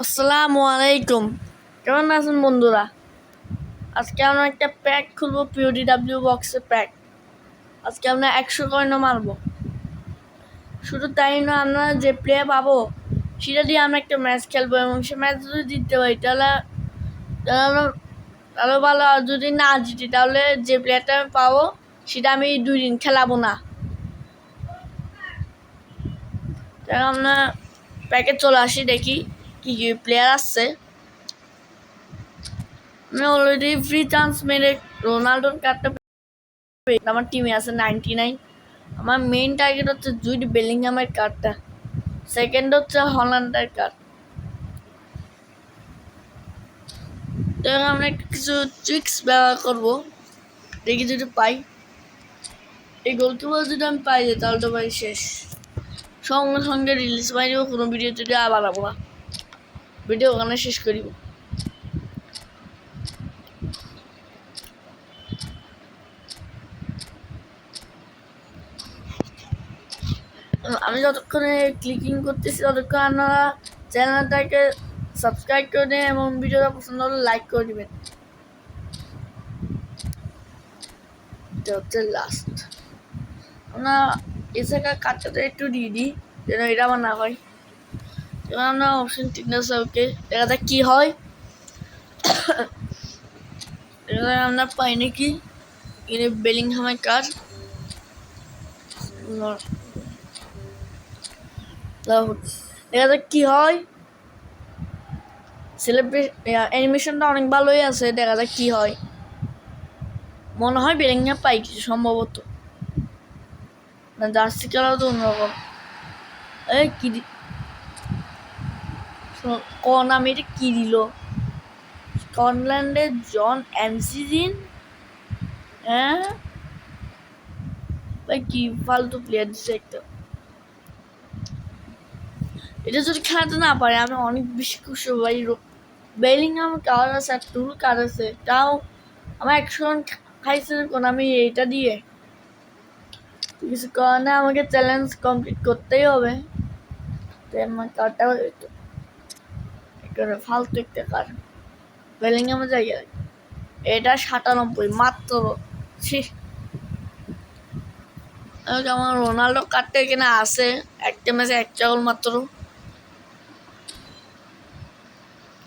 আসসালামু আলাইকুম কেমন আছেন বন্ধুরা? আজকে আমরা একটা প্যাক খুলবো পিওডি ডাব্লিউ বক্সের প্যাক আজকে আমরা একশো কয়েনও মারবো। শুধু তাই না, আমরা যে প্লেয়ার পাবো, সেটা দিয়ে আমরা একটা ম্যাচ খেলব এবং সে ম্যাচ যদি জিততে পারি, তাহলে তাহলে আমরা- তাহলে ভালো আর যদি না জিতি, তাহলে যে প্লেয়ারটা আমি পাবো, সেটা আমি দুই দিন খেলাবো না। তাহলে আমরা প্যাকে চলে আসি, দেখি। কি কি প্লেয়ার আসছে? আমি অলরেডি ফ্রি চান্স মেরে রোনাল্ডোর কার্ডটা আমার টিমে আছে নাইনটি নাইন আমার মেইন টার্গেট হচ্ছে জুড বেলিংহামের কার্ডটা সেকেন্ড হচ্ছে হল্যান্ডের কার্ড তো আমরা কিছু ট্রিক্স ব্যবহার করব। দেখি যদি পাই। এই গোলকিপার যদি আমি পাই, তাহলে তো ভাই শেষ। সঙ্গে সঙ্গে রিলিজ পাই কোনো ভিডিও যদি বাড়াবো না। ভিডিও ওখানে শেষ করিব আমি যতক্ষণে ক্লিকিং করতেছি, ততক্ষণ আপনারা চ্যানেলটাকে সাবস্ক্রাইব করে দিন এবং ভিডিওটা পছন্দ হলে লাইক করে দিবেন। হচ্ছে লাস্ট আমরা এসে কাটটাতে একটু দিয়ে দিই, যেন এটা আমার না হয়। এবার আমরা অপশন ওকে দেখা যাক কি হয়। এবার আমরা পাই নাকি? এখানে বেলিংহামের কাজ। দেখা যাক কি হয়। সেলিব্রেট অ্যানিমেশনটা অনেক ভালোই আছে, দেখা যাক কি হয়। মনে হয় বেলিংহাম পাই কিছু সম্ভবত। জার্সি খেলাও তো অন্যরকম। এই কি কোন নাম এটা কি দিল? স্কটল্যান্ডের জন এমসিজিন? হ্যাঁ? ভাই, কি ফালতু প্লেয়ার দিচ্ছে একটা। এটা যদি খেলাতে না পারে, আমি অনেক বেশি খুশি হব বেলিং বেলিংহাম কার আছে আর টুল কার আছে? তাও আমার একশো রান খাইছে কোন আমি এইটা দিয়ে। কিছু কারণে আমাকে চ্যালেঞ্জ কমপ্লিট করতেই হবে। আমার কারটা এখানে ফালতু একটা কার বেলিংহামে জায়গা এটা সাতানব্বই, মাত্র, ছি। আমার রোনাল্ডো কার্ডটা এখানে আছে, একটা ম্যাচে একটা গোল মাত্র।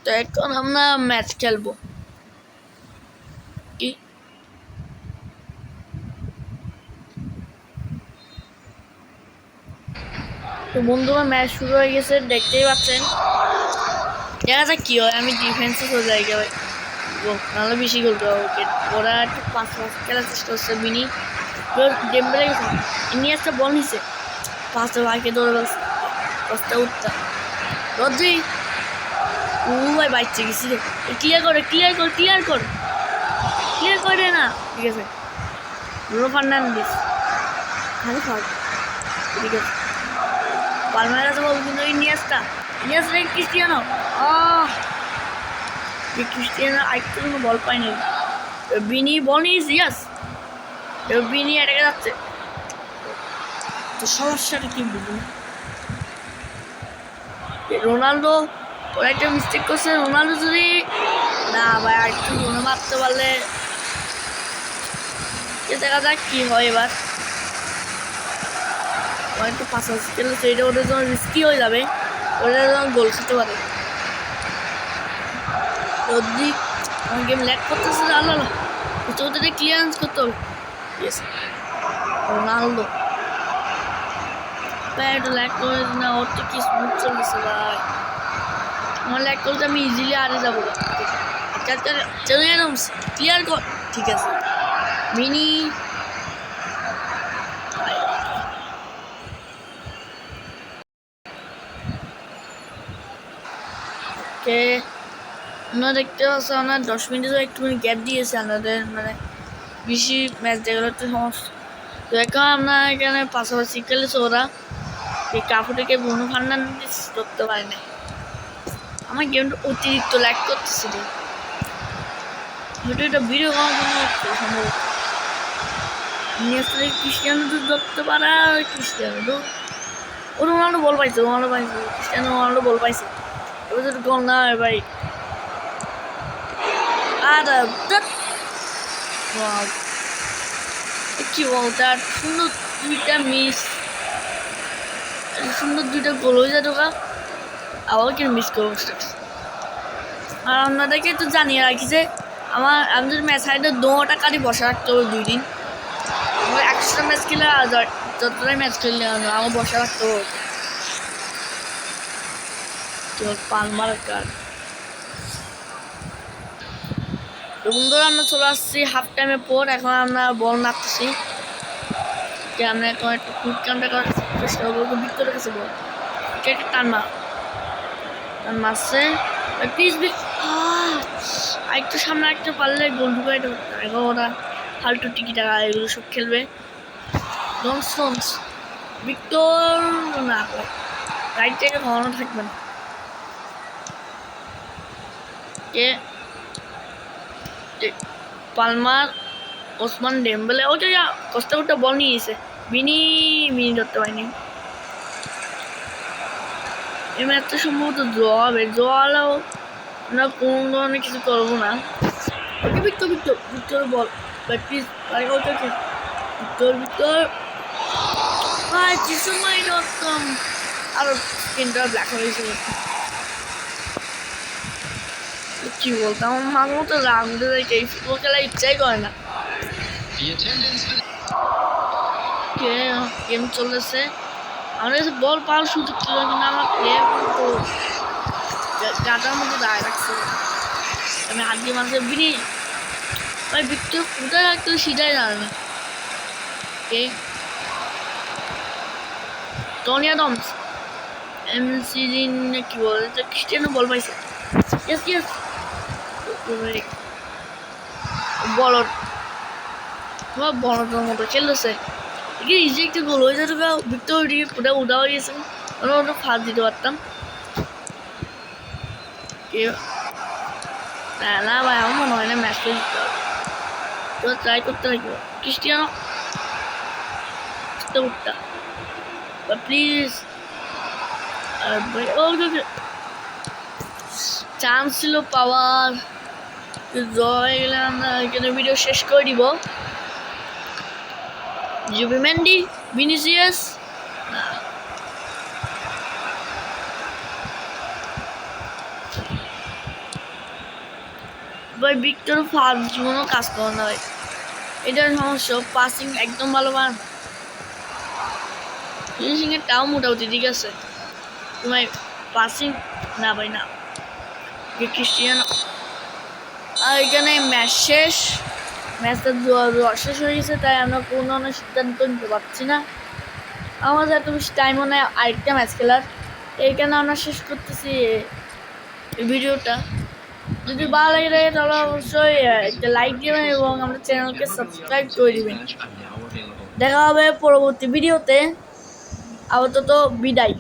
তো এখন আমরা ম্যাচ খেলব। কি? তো বন্ধুরা ম্যাচ শুরু হয়ে গেছে, দেখতেই পাচ্ছেন। দেখা যাক কি হয়, আমি ডিফেন্সে চলে যাই ভাই নাহলে বেশি গোল দেওয়া ওকে ওরা একটু পাঁচ পাঁচ খেলার চেষ্টা করছে, মিনি। ডেম্বেলে গেছে। ইনি একটা বল নিছে। পাঁচটা ভাইকে দৌড়ে গেছে দশটা উঠতা রদ্রি। ও ভাই বাইচ্ছে গেছি রে। ক্লিয়ার করে ক্লিয়ার কর ক্লিয়ার কর। ক্লিয়ার করে না। ঠিক আছে। ব্রুনো ফার্নান্ডিস খালি ফাউল ঠিক আছে। পালমার আছে বল কিন্তু ইনিয়াসটা ইনিয়াস রে ক্রিস্টিয়ানো আহ ক্রিস্টিয়ানো আরেকটু কোনো বল পায়নি বিনি বল নিস ইয়াস বিনি এটাকে যাচ্ছে তো সমস্যাটা কি বুঝুন রোনাল্ডো ওরা একটা মিস্টেক করছে রোনাল্ডো যদি না ভাই আর একটু মনে মারতে পারলে দেখা যাক কি হয় এবার একটু পাশাপাশি খেলছে এটা ওদের জন্য রিস্কি হয়ে যাবে ওরা গোল খেতে পারে। যদি আমার গেম ল্যাক করতেছে আল্লাহ ওদের ক্লিয়ারেন্স করতে হবে। ইয়েস একটু ল্যাক করে না, ওর তো কি স্মুথ চলতেছে ভাই। আমার ল্যাক করতে আমি ইজিলি আরে যাব। চলে গেলাম ক্লিয়ার কর। ঠিক আছে। মিনি ওকে আপনারা দেখতে পাচ্ছেন আমরা দশ মিনিটের একটুখানি গ্যাপ দিয়েছে আমাদের মানে বেশি ম্যাচ দেখার একটু সমস্যা তো এখন আমরা এখানে পাশাপাশি খেলেছে ওরা। এই কাকুটাকে বনু ফার্নান্ডিস ধরতে পারে না আমার গেমটা অতিরিক্ত ল্যাক করতেছে রে। ভিডিওটা ভিডিও করার সম্ভবত। নেসলে ক্রিস্টিয়ানো তো ধরতে পারা ক্রিস্টিয়ানো তো ও রোনাল্ডো বল পাইছে, রোনাল্ডো পাইছে ক্রিস্টিয়ানো রোনাল্ডো বল পাইছে। যদি গোল না হয় ভাই। আর ধ্যাৎ। Wow. কি বলতো আর সুন্দর দুইটা মিস সুন্দর দুইটা গোল হয়ে যায় ঢোকা আবার কি মিস করব আর আপনাদেরকে তো জানিয়ে রাখি যে, আমার, আমি যদি ম্যাচ হাইতে দোটা কারি বসে রাখতে হবে দুই দিন। আমার একশোটা ম্যাচ খেলে যতটাই ম্যাচ খেললে আমি আমার বসে রাখতে হবে। বন্ধুরা, আমরা চলে আসছি হাফ টাইমে পর। এখন আমরা বল মারতেছি। যে আমরা এখন একটু কুইক করার চেষ্টা করব। বল। কে একটা টান মার। টান মারছে। একটু সামনে একটা পারলে গোল ঢুকাই এখন ওরা ফালতু টিকি টাকা এগুলো সব খেলবে। লং স্টোনস ভিক্টর না রাইট কখনো থাকবে না। কে- পালমার ওসমান ডেম্বেলে ওটা যা কষ্ট করতে বল নিয়েছে বিনি মিনি ধরতে পারিনি এই ম্যাচটা সম্ভবত ড্র হবে। ড্র হলেও আমরা কোনো ধরনের কিছু করব না। ওকে ভিক্টর ভিক্টর ভিক্টর বল। Practice like okay Victor Victor ভাই কিছু মাই ডটকম আর স্ক্রিনটা ব্ল্যাক হয়ে গেছে। কি বলতাম আমার মাঝে মতো উঠে যায় এই ফুটবল খেলার ইচ্ছাই করে না। গেম চলেছে। আমার কাছে বল পাওয়ার সুযোগ ছিল কিন্তু আমার প্লেয়ার কিন্তু গাটার মধ্যে দাঁড়িয়ে রাখছে। আমি হাত দিয়ে মাঝে বিনি ভাই বিক্রি কোথায় রাখতে সেটাই জানে না। কে? Tony Adams. এম সিরিন কি বলে তো বল পাইছে। ইয়েস ইয়েস বল বড়টার মতো খেলতেছে। কি ইজি একটা গোল হয়ে যেত ভিক্টর পুরো উঠা হয়ে গেছে। ওরা ওটা ফাঁস দিতে পারতাম। না ভাই, আমার মনে হয় না ম্যাচটা জিততে হবে। তো ট্রাই করতে লাগবে ক্রিস্টিয়ানো উঠতে। উঠতা প্লিজ ভাই চান্স ছিল পাওয়ার জয় গেলে আমরা এখানে ভিডিও শেষ করে দিব। জুবিমেন্ডি ভিনিসিয়াস ভাই ভিক্টর ফার্স্ট জীবনও কাজ করে না ভাই। এটার সমস্যা পাসিং একদম ভালো পান ফিনিশিং এর টাও মোটামুটি ঠিক আছে। তোমার পাসিং না ভাই, না। ক্রিস্টিয়ান এখানে ম্যাচ শেষ। ম্যাচটা শেষ হয়ে গেছে, তাই আমরা কোনো ধরনের সিদ্ধান্ত নিতে পারছি না। আমাদের এত বেশি টাইমও নেই আরেকটা ম্যাচ খেলার। এইখানে আমরা শেষ করতেছি ভিডিওটা। যদি ভালো লাগে থাকে তাহলে অবশ্যই একটা লাইক দেবেন এবং আমাদের চ্যানেলকে সাবস্ক্রাইব করে দিবেন. দেখা হবে পরবর্তী ভিডিওতে। আপাতত বিদায়।